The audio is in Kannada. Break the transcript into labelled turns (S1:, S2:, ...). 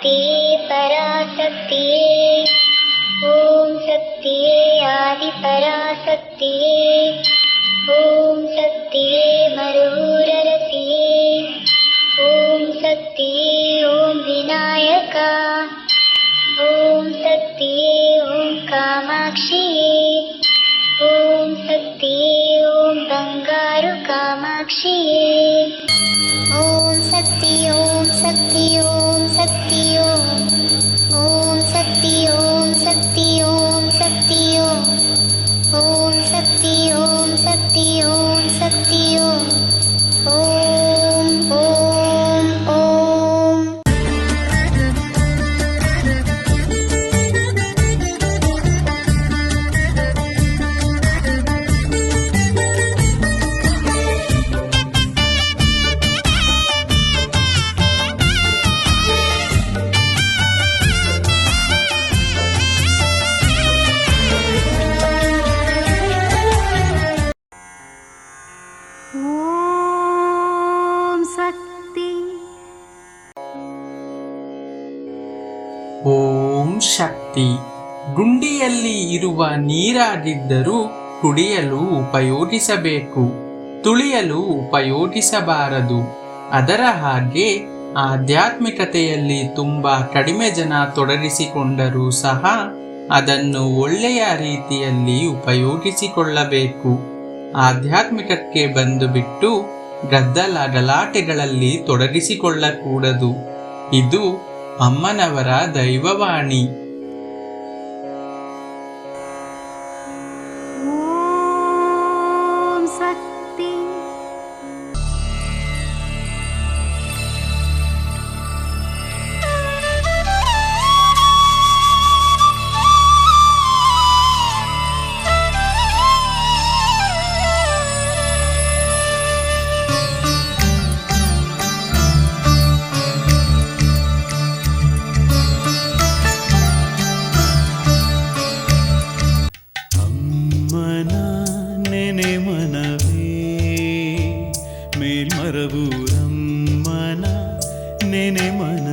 S1: शक्तिये पराशक्तिये ॐ शक्तिये आदिपराशक्तिये ॐ शक्तिये मरुररति ॐ शक्तिये ॐ विनायका। ॐ शक्तिये ॐ कामाक्षिये ॐ शक्तिये ॐ बङ्गारुकामाक्षी ಓಂ ಶಕ್ತಿ. ಓಂ ಶಕ್ತಿ.
S2: ಗುಂಡಿಯಲ್ಲಿ ಇರುವ ನೀರಾಗಿದ್ದರೂ ಕುಡಿಯಲು ಉಪಯೋಗಿಸಬೇಕು. ತುಳಿಯಲು ಉಪಯೋಗಿಸಬಾರದು. ಅದರ ಹಾಗೆ ಆಧ್ಯಾತ್ಮಿಕತೆಯಲ್ಲಿ ತುಂಬಾ ಕಡಿಮೆ ಜನ ತೊಡಗಿಸಿಕೊಂಡರೂ ಸಹ ಅದನ್ನು ಒಳ್ಳೆಯ ರೀತಿಯಲ್ಲಿ ಉಪಯೋಗಿಸಿಕೊಳ್ಳಬೇಕು. ಆಧ್ಯಾತ್ಮಿಕಕ್ಕೆ ಬಂದು ಬಿಟ್ಟು ಗದ್ದಲ ಗಲಾಟೆಗಳಲ್ಲಿ ತೊಡಗಿಸಿಕೊಳ್ಳಕೂಡದು. ಇದು ಅಮ್ಮನವರ ದೈವವಾಣಿ. മേൽമറവൂരം മന നെനെ മന